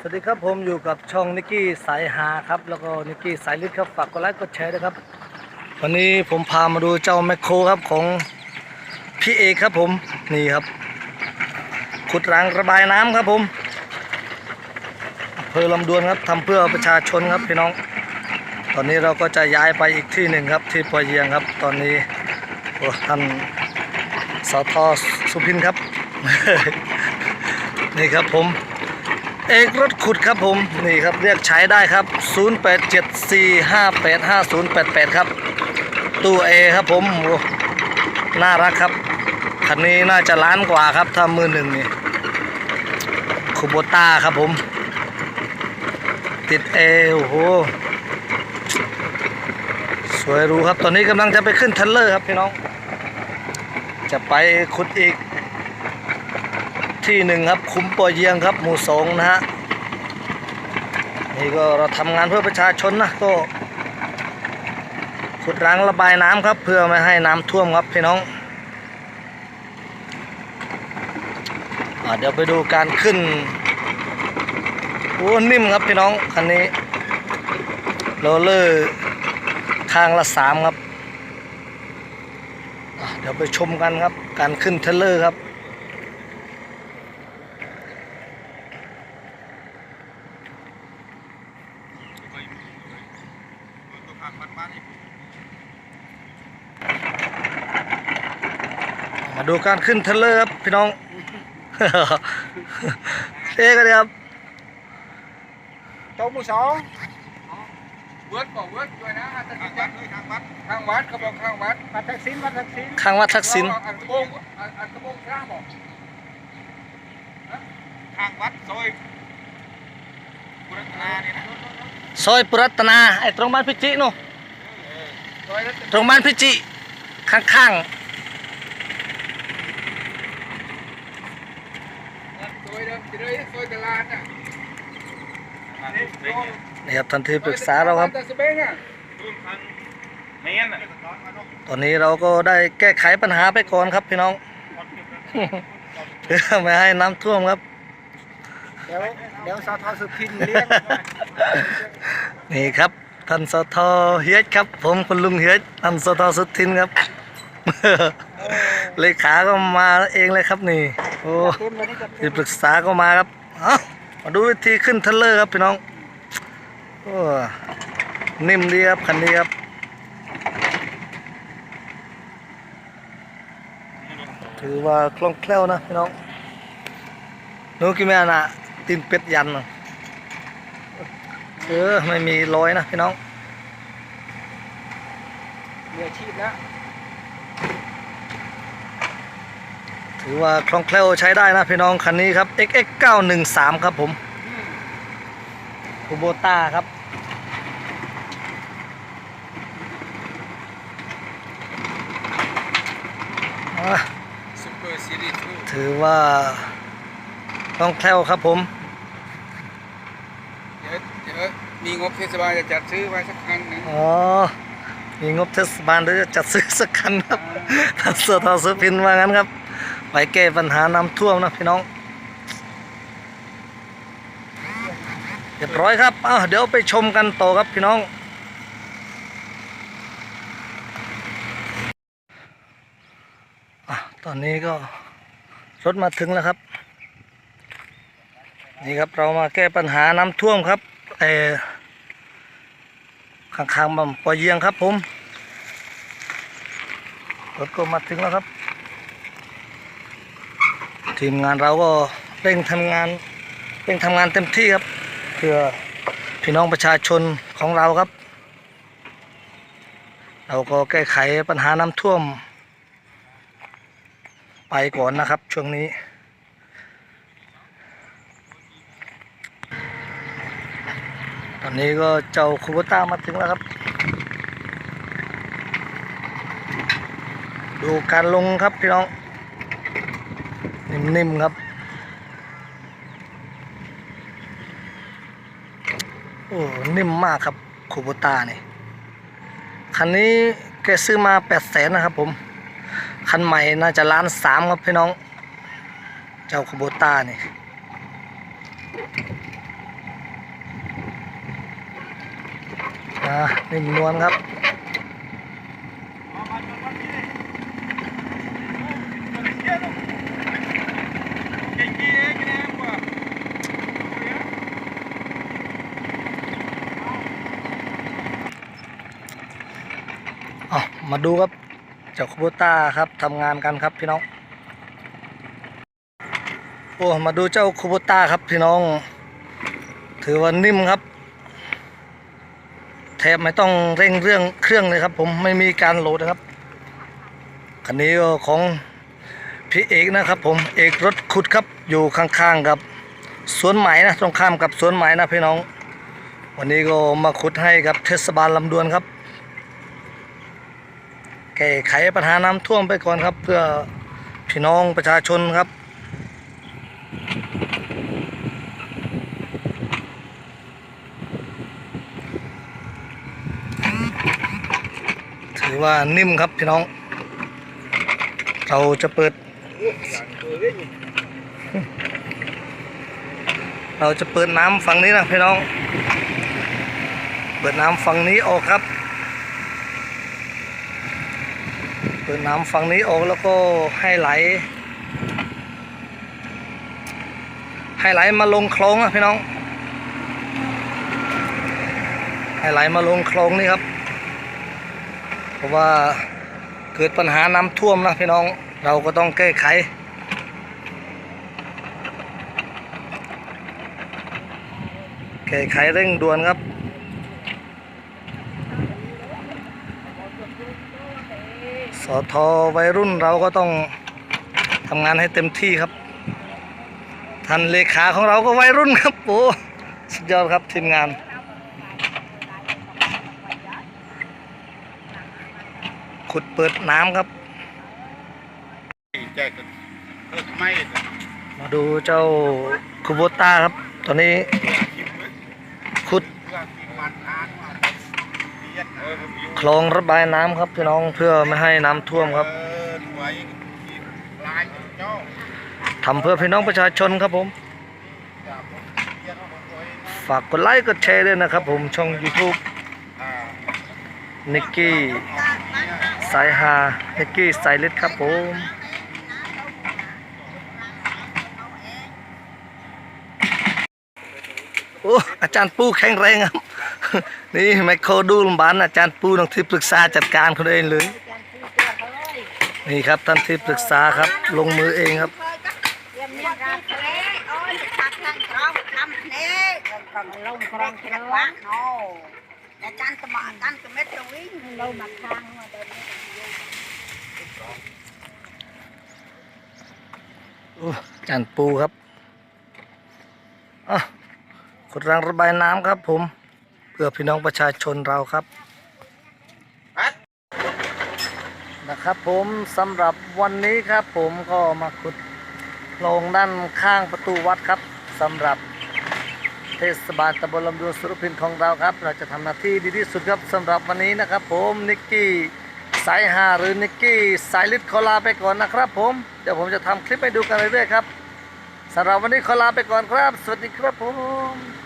สวัสดีครับผมอยู่กับช่องนิกกี้สายหาครับ แล้วก็นิกกี้สายลิศครับฝากกดไลค์กดแชร์ด้วยครับ วันนี้ผมพามาดูเจ้าแมคโครครับของพี่เอกครับผมนี่ครับ ขุดรางระบายน้ำครับผมอำเภอลำดวนครับทำเพื่อประชาชนครับพี่น้อง ตอนนี้เราก็จะย้ายไปอีกที่หนึ่งครับ ที่ปอยเยียงครับ ตอนนี้โอ้ท่านสทสุพินครับ นี่ครับผม เอกรถขุดครับผมนี่ครับเรียกใช้ได้ครับ 0874585088 ครับตู้เอครับผมโอ้น่ารักครับคันนี้น่าจะล้านกว่าครับถ้ามือหนึ่งนี่คูโบต้าครับผม ติดเอโอ้โหสวยรู้ครับตอนนี้กำลังจะไปขึ้นเทรลเลอร์ครับพี่น้อง จะไปขุดอีก ที่หนึ่งครับ คุ้มปอเยียงครับ หมู่สองนะฮะนี่ก็เราทำงานเพื่อประชาชนนะก็ขุดรางระบายน้ำครับ เพื่อไม่ให้น้ำท่วมครับพี่น้องอเดี๋ยวไปดูการขึ้นโอ้นิ่มครับพี่น้องคันนี้โรลเลอร์ข้างละสามครับเดี๋ยวไปชมกันครับ การขึ้นเทเลอร์ครับ มาดูการขึ้นเทรลเลอร์ครับพี่น้อง เอ๊กันเลยครับโต๊ะมือสองเวิร์ดบอกเวิร์ดด้วยนะทางวัดด้วยทางวัดทางวัดเขาบอกทางวัดวัดทักษิณวัดทักษิณข้างวัดทักษิณอันกระโบงอันอันกระโบงข้างบอกทางวัดซอยบุรณาเนี่ยนะซอยปุรัตนาไอ้ตรงบ้านพิจิโนซอยนั้นตรงบ้านพิจิข้างซอยเดิมจะเลยซอยตลาด น่ะๆนี่ครับทันทีปรึกษาเราครับตะสเบงอะตอนนี้เราก็ได้แก้ไขปัญหาไปก่อนครับพี่น้อง เพื่อไม่ให้น้ำท่วมครับ เดี๋ยวเดี๋ยวสาทอสุพินเลี้ยงนี่ครับท่านสทเฮียดครับ ผมคุณลุงเฮียดท่านสทสุทินครับเลขาก็มาเองเลยครับนี่โอ้ที่ปรึกษาก็มาครับเอามาดูวิธีขึ้นเทรลเลอร์ครับพี่น้องโอ้นิ่มดีครับคันนี้ครับถือว่าคล่องแคล่วนะพี่น้องนูกิเมยนะตีนเป็ดยันเออไม่มีรอยนะพี่น้องมีอาชีพแล้ว ถือว่าคล่องแคล่วใช้ได้นะพี่น้องคันนี้ครับ XX 913 ครับผมคูโบต้าครับอะซุปเปอร์ซีรีส์ทูถือว่าคล่องแคล่วครับผม เดี๋ยวเดี๋ยวมีงบเทศบาลจะจัดซื้อไว้สักคันหนึ่งอ๋อ มีงบเทศบาลเดี๋ยวจะจัดซื้อสักคันครับถ้าเสือทอซื้อพินว่างั้นครับ ไปแก้ปัญหาน้ำท่วมนะพี่น้องเรียบร้อยครับอ้าวเดี๋ยวไปชมกันต่อครับพี่น้องอตอนนี้ก็รถมาถึงแล้วครับ นี่ครับเรามาแก้ปัญหาน้ำท่วมครับเออข้างๆบ่ำปอเยียงครับผมรถก็มาถึงแล้วครับ ทีมงานเราก็เร่งทำงานเร่งทำงานเต็มที่ครับ เพื่อพี่น้องประชาชนของเราครับ เราก็แก้ไขปัญหาน้ำท่วม ไปก่อนนะครับช่วงนี้ตอนนี้ก็เจ้าคูบต้ามาถึงแล้วครับ ดูการลงครับพี่น้อง นิ่มๆครับ โอ้นิ่มมากครับคูโบตานี่คันนี้แกซื้อมาแปดแสนนะครับผม คันใหม่น่าจะล้านสามครับพี่น้อง เจ้าคูโบตานี่ยนิ่มนวลครับ มาดูครับเจ้าคูโบต้าครับทำงานกันครับพี่น้อง โอ้มาดูเจ้าคูโบต้าครับพี่น้อง ถือว่านิ่มครับ แทบไม่ต้องเร่งเรื่องเครื่องเลยครับ ผมไม่มีการโหลดนะครับคันนี้ก็ของพี่เอกนะครับ ผมเอกรถขุดครับอยู่ข้างๆกับสวนไหมนะตรงข้ามกับสวนไหมนะพี่น้อง วันนี้ก็มาขุดให้กับเทศบาลลำดวนครับ แก้ไขปัญหาน้ำท่วมไปก่อนครับ เพื่อพี่น้องประชาชนครับ ถือว่านิ่มครับพี่น้อง เราจะเปิด เราจะเปิดน้ำฝั่งนี้นะพี่น้อง เปิดน้ำฝั่งนี้ออกครับ เปิดน้ำฝั่งนี้ออกแล้วก็ให้ไหล ให้ไหลมาลงคลองนะพี่น้อง ให้ไหลมาลงคลองนี่ครับ เพราะว่าเกิดปัญหาน้ำท่วมนะพี่น้องเราก็ต้องแก้ไขแก้ไขเร่งด่วนครับ สอทอวัยรุ่นเราก็ต้องทำงานให้เต็มที่ครับท่านเลขาของเราก็วัยรุ่นครับโอ้สุดยอดครับทีมงานขุดเปิดน้ำครับแจกเออไม่มาดูเจ้าคูโบต้าครับ ตอนนี้ขุด คลองระบายน้ำครับพี่น้องเพื่อไม่ให้น้ำท่วมครับทำเพื่อพี่น้องประชาชนครับผม ฝากกดไลค์กดแชร์ด้วยนะครับผมช่อง YouTube นิกกี้สายฮานิกกี้สายลิดครับผมโอ้อาจารย์ปูแข็งแรงครับ นี่ไมโครดูลบ้านอาจารย์ปูน้องที่ปรึกษาจัดการเขาเองเลย นี่ครับท่านที่ปรึกษาครับลงมือเองครับจานปูครับอะขุดรางระบายน้ำครับผม เพื่อพี่น้องประชาชนเราครับ นะครับผมสำหรับวันนี้ครับ ผมก็มาขุดโพรงด้านข้างประตูวัดครับสำหรับเทศบาลตำบลลำดวนสุรพินของเราครับ เราจะทำหน้าที่ดีที่สุดครับสำหรับวันนี้นะครับ ผมนิกกี้สายหาหรือนิกกี้สายลิดขอลาไปก่อนนะครับ ผมเดี๋ยวผมจะทำคลิปให้ดูกันเรื่อยๆครับสำหรับวันนี้ขอลาไปก่อนครับ สวัสดีครับผม